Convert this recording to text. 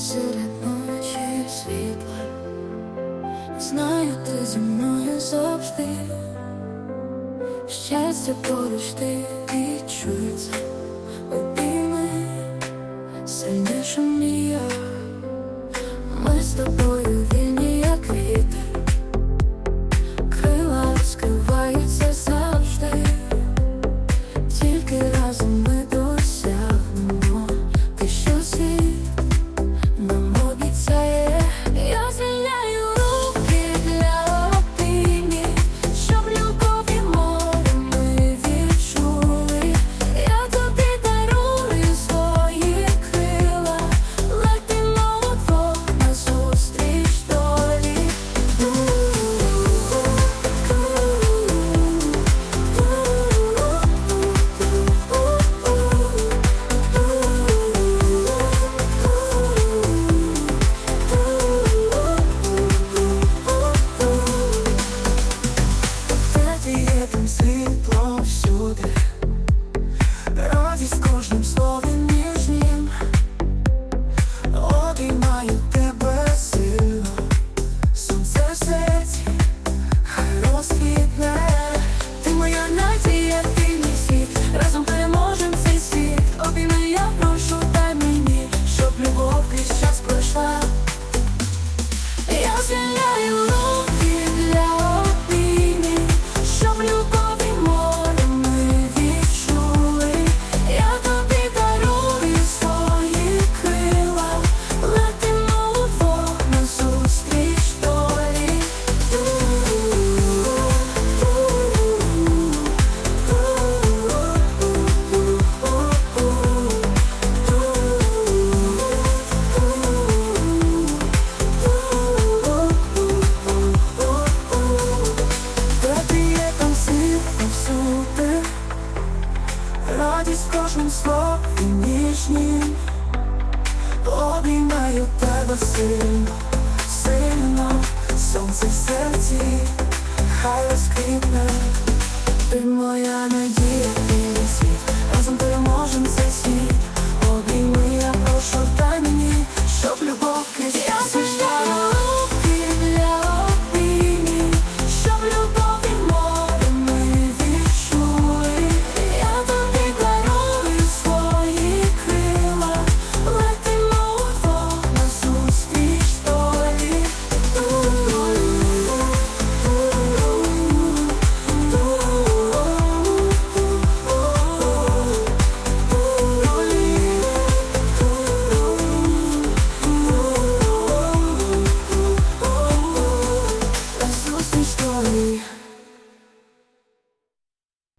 серед ночі світла. Знаю, ти зі мною завжди. Щастя поруч ти відчується. Обійми сильніше мій я. Ми з тобою вільні, як вітер. Крила розкриваються завжди. Тільки разом ми досягнемо те, що світ радість в кожнім і ніжнім, обіймаю тебе сильно, сильно, сонце в серці, хай розквітне. Ти моя надія,